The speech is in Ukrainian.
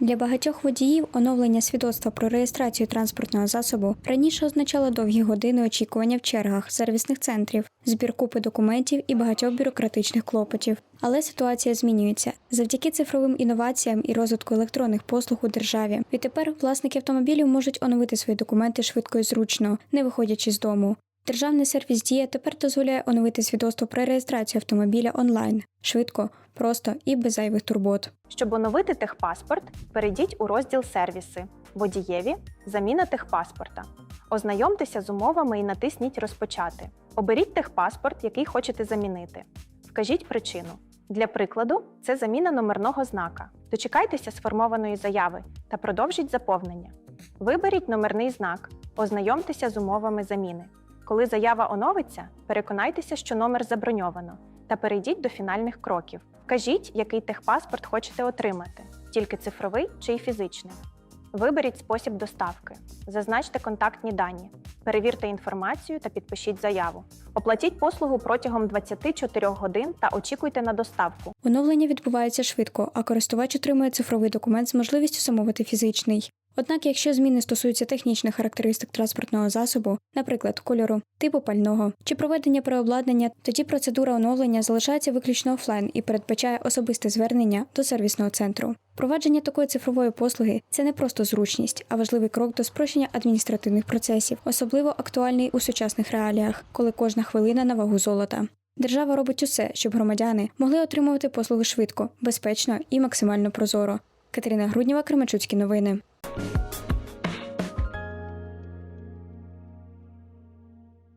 Для багатьох водіїв оновлення свідоцтва про реєстрацію транспортного засобу раніше означало довгі години очікування в чергах сервісних центрів, збір купи документів і багатьох бюрократичних клопотів. Але ситуація змінюється завдяки цифровим інноваціям і розвитку електронних послуг у державі. Відтепер власники автомобілів можуть оновити свої документи швидко і зручно, не виходячи з дому. Державний сервіс Дія тепер дозволяє оновити свідоцтво про реєстрацію автомобіля онлайн швидко, просто і без зайвих турбот. Щоб оновити техпаспорт, перейдіть у розділ Сервіси, водієві, заміна техпаспорта. Ознайомтеся з умовами і натисніть Розпочати. Оберіть техпаспорт, який хочете замінити. Вкажіть причину. Для прикладу, це заміна номерного знака. Дочекайтеся сформованої заяви та продовжіть заповнення. Виберіть номерний знак, ознайомтеся з умовами заміни. Коли заява оновиться, переконайтеся, що номер заброньовано, та перейдіть до фінальних кроків. Вкажіть, який техпаспорт хочете отримати, тільки цифровий чи й фізичний. Виберіть спосіб доставки, зазначте контактні дані, перевірте інформацію та підпишіть заяву. Оплатіть послугу протягом 24 годин та очікуйте на доставку. Оновлення відбувається швидко, а користувач отримує цифровий документ з можливістю замовити фізичний. Однак, якщо зміни стосуються технічних характеристик транспортного засобу, наприклад, кольору, типу пального чи проведення переобладнання, тоді процедура оновлення залишається виключно офлайн і передбачає особисте звернення до сервісного центру. Провадження такої цифрової послуги це не просто зручність, а важливий крок до спрощення адміністративних процесів, особливо актуальний у сучасних реаліях, коли кожна хвилина на вагу золота. Держава робить усе, щоб громадяни могли отримувати послуги швидко, безпечно і максимально прозоро. Катерина Груднєва, Кременчуцькі новини.